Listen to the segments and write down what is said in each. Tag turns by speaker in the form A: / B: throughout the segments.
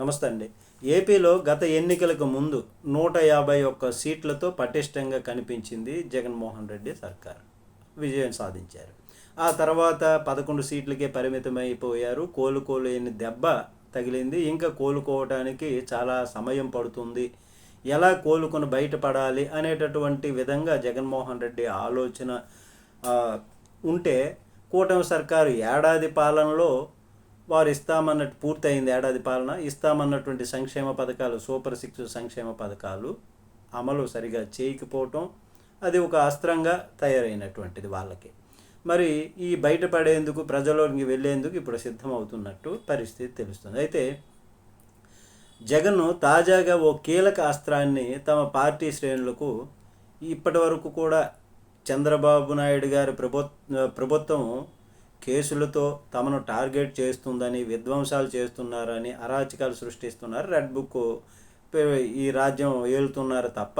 A: నమస్తే అండి. ఏపీలో గత ఎన్నికలకు ముందు నూట యాభై ఒక్క సీట్లతో పటిష్టంగా కనిపించింది జగన్మోహన్ రెడ్డి సర్కార్. విజయం సాధించారు. ఆ తర్వాత పదకొండు సీట్లకే పరిమితమైపోయారు. కోలుకోలేని దెబ్బ తగిలింది. ఇంకా కోలుకోవడానికి చాలా సమయం పడుతుంది. ఎలా కోలుకొని బయటపడాలి అనేటటువంటి విధంగా జగన్మోహన్ రెడ్డి ఆలోచన ఉంటే కూటమి సర్కారు ఏడాది పాలనలో వారు ఇస్తామన్నట్టు పూర్తయింది ఏడాది పాలన. ఇస్తామన్నటువంటి సంక్షేమ పథకాలు సూపర్ సిక్స్ సంక్షేమ పథకాలు అమలు సరిగా చేయకపోవటం అది ఒక అస్త్రంగా తయారైనటువంటిది వాళ్ళకి. మరి ఈ బయటపడేందుకు ప్రజలోకి వెళ్ళేందుకు ఇప్పుడు సిద్ధమవుతున్నట్టు పరిస్థితి తెలుస్తుంది. అయితే జగన్ తాజాగా ఓ కీలక అస్త్రాన్ని తమ పార్టీ శ్రేణులకు ఇప్పటి వరకు కూడా చంద్రబాబు నాయుడు గారి ప్రభుత్వ ప్రభుత్వం కేసులతో తమను టార్గెట్ చేస్తుందని విధ్వంసాలు చేస్తున్నారని అరాచకాలు సృష్టిస్తున్నారు. రెడ్ బుక్ ఈ రాజ్యం ఏలుతున్నారు తప్ప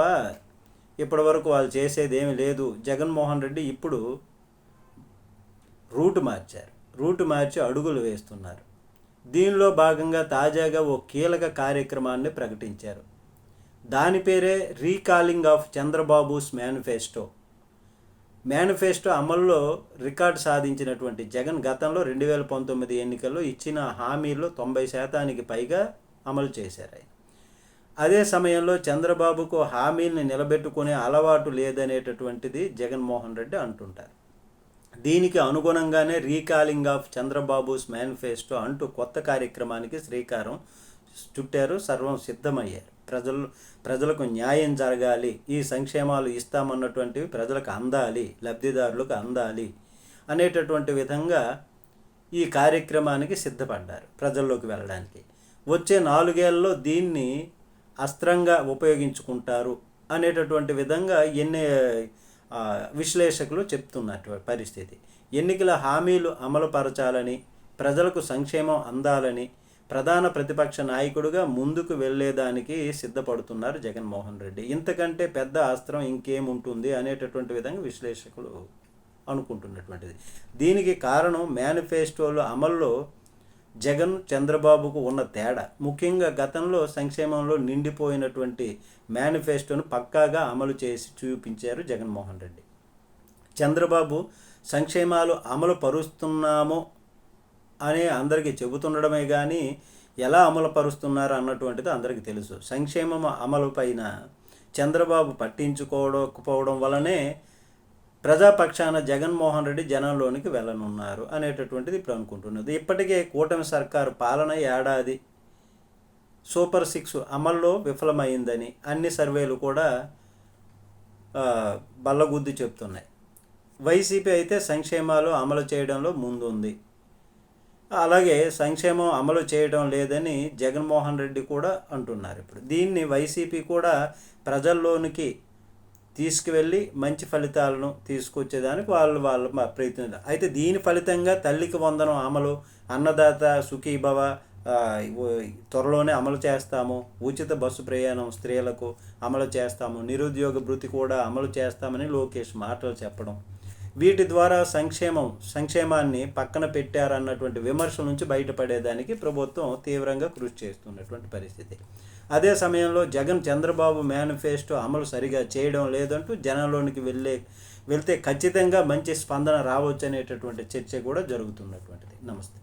A: ఇప్పటి వరకు వాళ్ళు చేసేది ఏమీ లేదు. జగన్మోహన్ రెడ్డి ఇప్పుడు రూట్ మార్చారు. రూట్ మార్చి అడుగులు వేస్తున్నారు. దీనిలో భాగంగా తాజాగా ఓ కీలక కార్యక్రమాన్ని ప్రకటించారు. దాని పేరే recalling of Chandrababu's manifesto. Manifesto అమల్లో రికార్డు సాధించినటువంటి జగన్ గతంలో రెండు వేల పంతొమ్మిది ఎన్నికల్లో ఇచ్చిన హామీల్లో తొంభై శాతానికి పైగా అమలు చేశారు ఆయన. అదే సమయంలో చంద్రబాబుకు హామీల్ని నిలబెట్టుకునే అలవాటు లేదనేటటువంటిది జగన్మోహన్ రెడ్డి అంటుంటారు. దీనికి అనుగుణంగానే రీకాలింగ్ ఆఫ్ చంద్రబాబుస్ మేనిఫెస్టో అంటూ కొత్త కార్యక్రమానికి శ్రీకారం చుట్టారు సర్వం సిద్ధమయ్యారు. ప్రజలు ప్రజలకు న్యాయం జరగాలి. ఈ సంక్షేమాలు ఇస్తామన్నటువంటివి ప్రజలకు అందాలి లబ్ధిదారులకు అందాలి అనేటటువంటి విధంగా ఈ కార్యక్రమానికి సిద్ధపడ్డారు ప్రజల్లోకి వెళ్ళడానికి. వచ్చే నాలుగేళ్ళలో దీన్ని అస్త్రంగా ఉపయోగించుకుంటారు అనేటటువంటి విధంగా ఎన్ని విశ్లేషకులు చెప్తున్నటువంటి పరిస్థితి. ఎన్నికల హామీలు అమలుపరచాలని ప్రజలకు సంక్షేమం అందాలని ప్రధాన ప్రతిపక్ష నాయకుడుగా ముందుకు వెళ్ళేదానికి సిద్ధపడుతున్నారు జగన్మోహన్ రెడ్డి. ఇంతకంటే పెద్ద అస్త్రం ఇంకేముంటుంది అనేటటువంటి విధంగా విశ్లేషకులు అనుకుంటున్నటువంటిది. దీనికి కారణం మేనిఫెస్టోలు అమల్లో జగన్ చంద్రబాబుకు ఉన్న తేడా. ముఖ్యంగా గతంలో సంక్షేమంలో నిండిపోయినటువంటి మేనిఫెస్టోను పక్కాగా అమలు చేసి చూపించారు జగన్మోహన్ రెడ్డి. చంద్రబాబు సంక్షేమాలు అమలు పరుస్తున్నాము అని అందరికీ చెబుతుండడమే కానీ ఎలా అమలు పరుస్తున్నారు అన్నటువంటిది అందరికీ తెలుసు. సంక్షేమం అమలు పైన చంద్రబాబు పట్టించుకోకపోవడం వలనే ప్రజాపక్షాన జగన్మోహన్ రెడ్డి జనంలోనికి వెళ్ళనున్నారు అనేటటువంటిది ఇప్పుడు అనుకుంటున్నది. ఇప్పటికే కూటమి సర్కారు పాలన ఏడాది సూపర్ సిక్స్ అమల్లో విఫలమైందని అన్ని సర్వేలు కూడా బల్లగుద్ది చెప్తున్నాయి. వైసీపీ అయితే సంక్షేమాలు అమలు చేయడంలో ముందుంది. అలాగే సంక్షేమం అమలు చేయడం లేదని జగన్మోహన్ రెడ్డి కూడా అంటున్నారు ఇప్పుడు. దీన్ని వైసీపీ కూడా ప్రజల్లోనికి తీసుకువెళ్ళి మంచి ఫలితాలను తీసుకొచ్చేదానికి వాళ్ళు వాళ్ళ ప్రయత్నం. అయితే దీని ఫలితంగా తల్లికి వందనం అమలు అన్నదాత సుఖీభవ త్వరలోనే అమలు చేస్తాము ఉచిత బస్సు ప్రయాణం స్త్రీలకు అమలు చేస్తాము నిరుద్యోగ భృతి కూడా అమలు చేస్తామని లోకేష్ మాటలు చెప్పడం. వీటి ద్వారా సంక్షేమం సంక్షేమాన్ని పక్కన పెట్టారన్నటువంటి విమర్శల నుంచి బయటపడేదానికి ప్రభుత్వం తీవ్రంగా కృషి చేస్తున్నటువంటి పరిస్థితి. అదే సమయంలో జగన్ చంద్రబాబు మేనిఫెస్టో అమలు సరిగా చేయడం లేదంటూ జనంలోనికి వెళ్ళే వెళ్తే ఖచ్చితంగా మంచి స్పందన రావచ్చు అనేటటువంటి చర్చ కూడా జరుగుతున్నటువంటిది. నమస్తే.